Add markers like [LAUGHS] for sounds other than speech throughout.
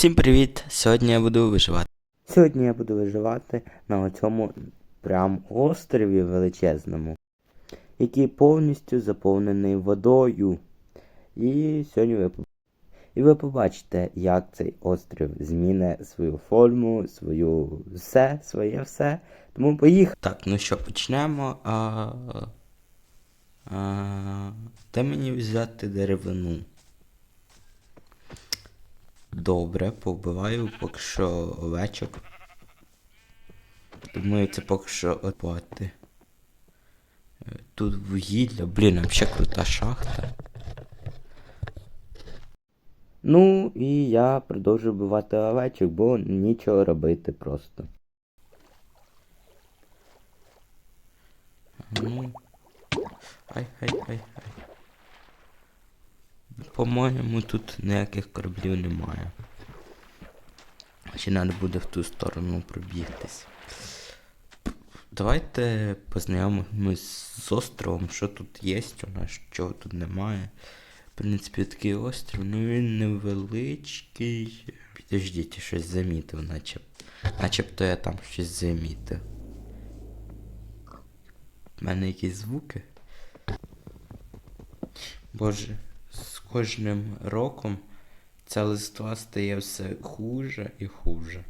Всім привіт! Сьогодні я буду виживати. Сьогодні я буду виживати на цьому прям острові величезному, який повністю заповнений водою. І сьогодні ви і ви побачите, як цей острів зміне свою форму, свою все, своє все. Тому поїхали. Так, ну що, почнемо. А... А... Де мені взяти деревину? Добре, повбиваю поки що овечок. Думаю, це поки що оплати. Е, Тут вугілля, блін, ще крута шахта. Ну і я продовжую вбивати овечок, бо нічого робити просто. Ну. Ай, ай, ай, ай. По-моєму, тут ніяких кораблів немає. Ще треба буде в ту сторону пробігтись. Давайте познайомимось з островом, що тут є у нас, чого тут немає. В принципі, такий острів, ну він невеличкий. Підождіть, щось замітив, начеб. Начебто я там щось замітив. У мене якісь звуки. Боже, кожним роком ця листва стає все хуже і хуже.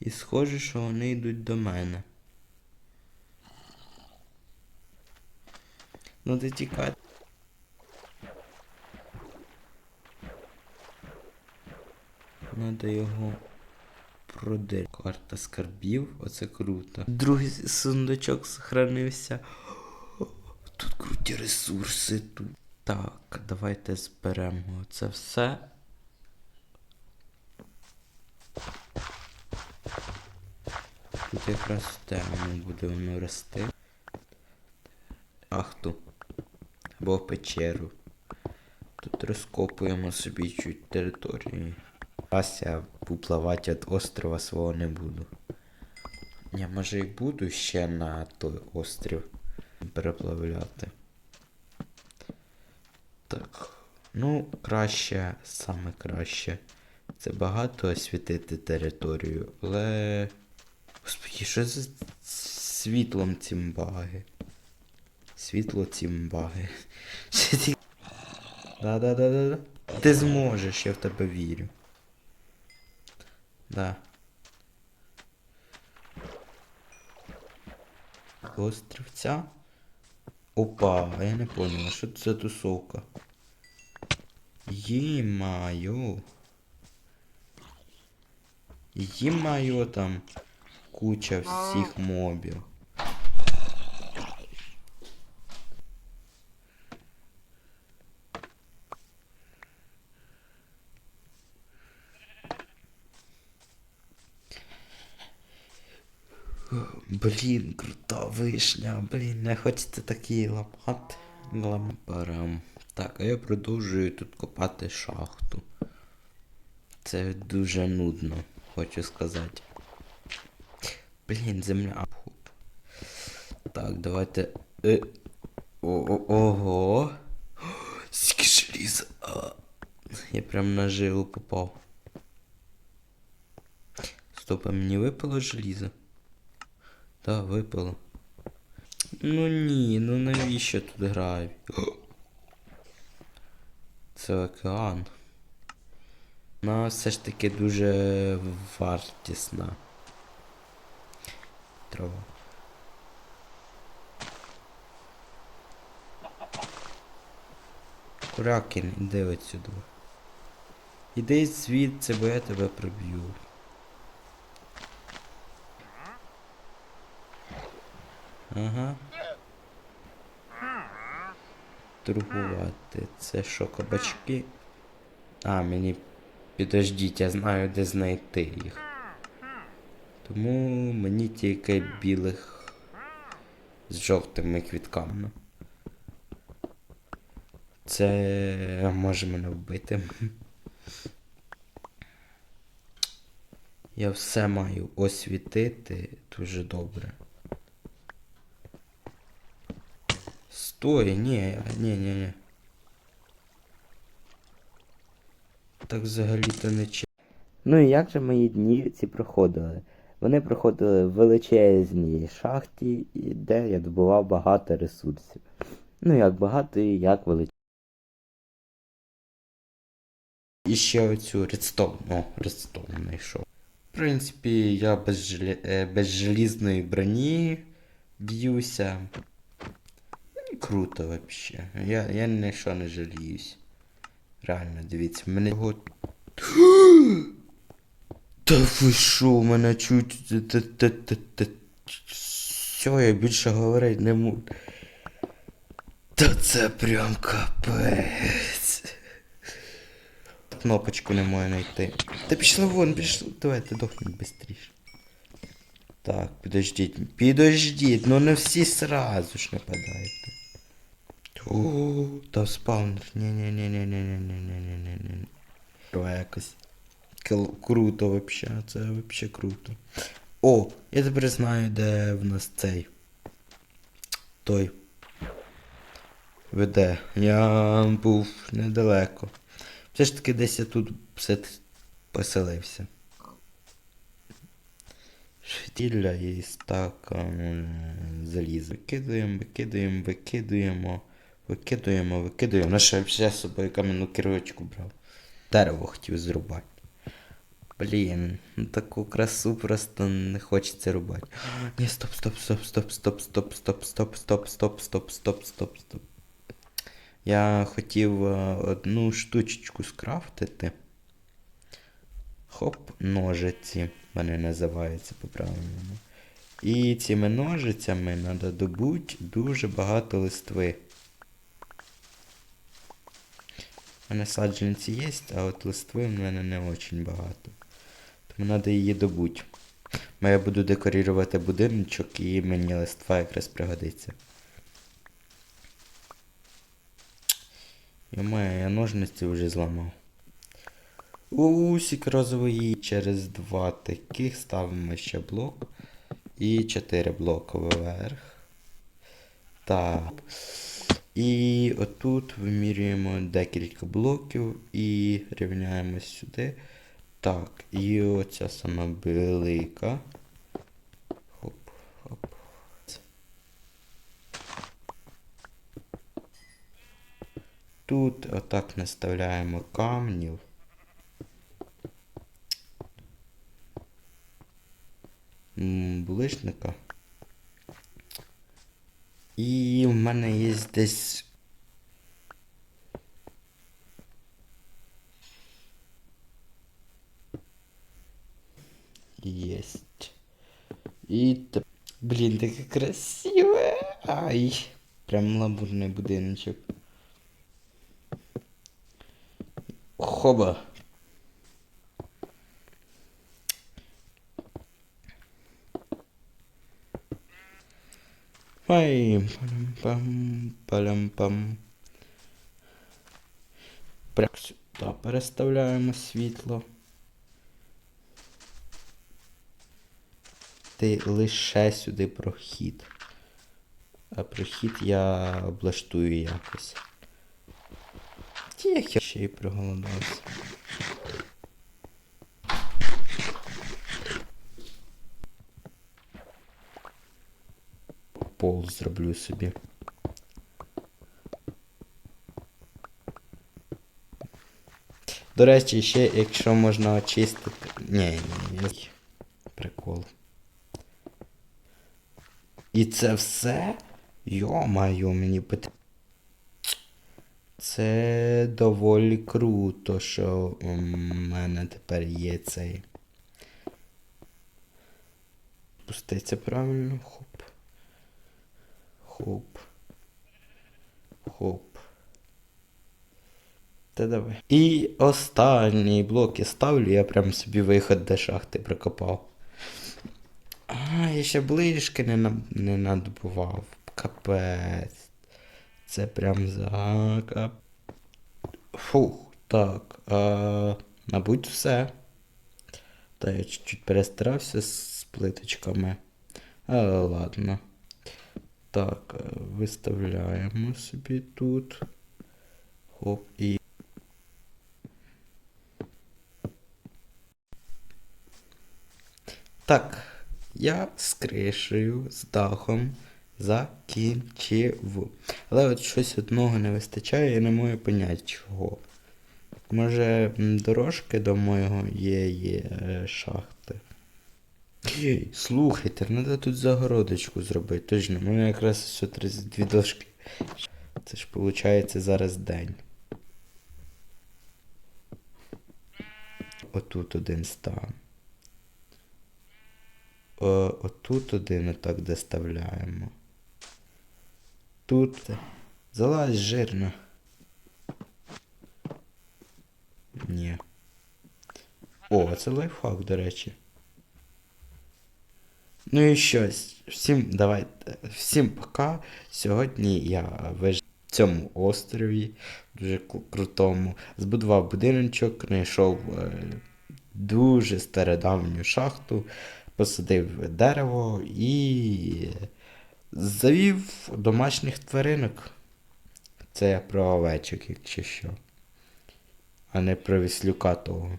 І схоже, що вони йдуть до мене. Ну ти тікай. Надо його продати. Карта скарбів, оце круто. Другий сундучок сохранився. Тут круті ресурси тут. Так, давайте зберемо це все. Тут якраз темно буде воно рости. Ахту. Або печеру. Тут розкопуємо собі чуть території. Раз я попливати від острова свого не буду. Ні, може і буду ще на той острів переплавляти. Так. Ну, краще, саме краще. Це багато освітити територію, але. Господи, що за світлом цим баги? Світло цим баги. [LAUGHS] Да-да-да-да-да. Ти зможеш, я в тебе вірю. Да. Острівця. Опа, а я не понял, що це тусовка? Е-маю. Е-маю там куча всіх мобів. Блін, крута вишня, блін, не хочеться такі ламати. Лампарам. Так, а я продовжую тут копати шахту. Це дуже нудно, хочу сказати. Блін, земля. Так, давайте. Е... О -о Ого. Скільки желіза. Я прям на жилу попав. Стоп, а мені випало желізо? Та, випало. Ну ні, ну навіщо тут гравій? [GASPS] Це океан. Вона все ж таки дуже вартісна. Трава. Куракін, іди отсюди. Іди звідси, бо я тебе приб'ю. Ага. Торгувати. Це що, кабачки? А, мені. Підождіть, я знаю, де знайти їх. Тому мені тільки білих з жовтими квітками. Це може мене вбити. Я все маю освітити дуже добре. Стой, ні, ні, ні, ні. Так взагалі-то не чи. Ну і як же мої дні ці проходили? Вони проходили в величезній шахті, де я добував багато ресурсів. Ну як багато і як величезно. І ще оцю редстоун. О, редстоун знайшов. В принципі, я без, желе... е, без желізної броні б'юся. Круто вообще. Я, я на що не жаліюсь. Реально, дивіться, мене його. [GASPS] Та ви що, мене чуть. Все, я більше говорити не можу. Та це прям капець. Кнопочку не можу знайти. Та пішло вон, пішло. Давайте дохнуть швидше. Так, підождіть. Підождіть, ну не всі сразу ж нападайте. О, та спаунер. Ні-ні-ні-ні-ні-ні-ні-ні-ні-ні. Давай якось. Круто вообще, це вообще круто. О, я тепер знаю, де в нас цей. Той. Веде. Я був недалеко. Все ж таки десь я тут все поселився. Штілля і стакан заліза. Викидаємо, викидаємо, викидаємо, викидаємо, викидаємо. Наша ще з собою кам'яну кирочку брав. Дерево хотів зрубати. Блін, ну таку красу просто не хочеться рубати. Ні, стоп, стоп, стоп, стоп, стоп, стоп, стоп, стоп, стоп, стоп, стоп, стоп, стоп, стоп. Я хотів е, одну штучечку скрафтити. Хоп, ножиці. Вони називаються по-правильному. І цими ножицями треба добути дуже багато листви. У мене саджанці є, а от листви в мене не дуже багато. Тому треба її добути. Бо я буду декорувати будиночок і мені листва якраз пригодиться. Йомає, я ножниці вже зламав. Усік розовий через два таких ставимо ще блок. І 4 блоки вверх. Так. І отут вимірюємо декілька блоків і рівняємо сюди. Так, і оця сама велика. Хоп, хоп. Тут отак наставляємо камнів. М, Булишника. І в мене є десь. Єсть. І те... Блін, таке красиве. Ай. Прям ламурний будиночок. Хоба. Ай, пам палям пам Прямо сюди переставляємо світло. Ти лише сюди прохід. А прохід я облаштую якось. Ті, я ще й проголодався. Пол зроблю собі. До речі, ще якщо можна очистити. Ні, ні, ні. Прикол. І це все? Йо-маю, мені пит... Це доволі круто, що у мене тепер є цей. Пуститься правильно. Хоп. Хоп. Хоп. Та давай. І останній блок я ставлю, я прям собі виход до шахти прикопав. А, я ще ближки не, на... не надбував. Капець. Це прям закап. Фух, так. А, мабуть, все. Та я чуть-чуть перестарався з плиточками. Але ладно. Так, е, виставляємо собі тут. Хоп і. Так, я з кришею, з дахом закінчив. Але от щось одного не вистачає, я не можу поняти чого. Може, дорожки до моєго є, є е, шахти. Ей, Слухайте, треба тут загородочку зробити. Точно, у мене якраз все 32 дошки. Це ж виходить зараз день. Отут один стан. Отут один отак доставляємо. Тут. Залазь жирно. Ні. О, це лайфхак, до речі. Ну і щось. Всім давайте. Всім пока. Сьогодні я виж... в цьому острові, дуже крутому, збудував будиночок, знайшов е, дуже стародавню шахту, посадив дерево і завів домашніх тваринок. Це я про овечок, якщо що. А не про віслюка того.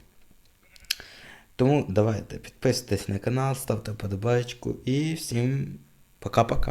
Тому давайте підписуйтесь на канал, ставте подобайку і всім пока-пока.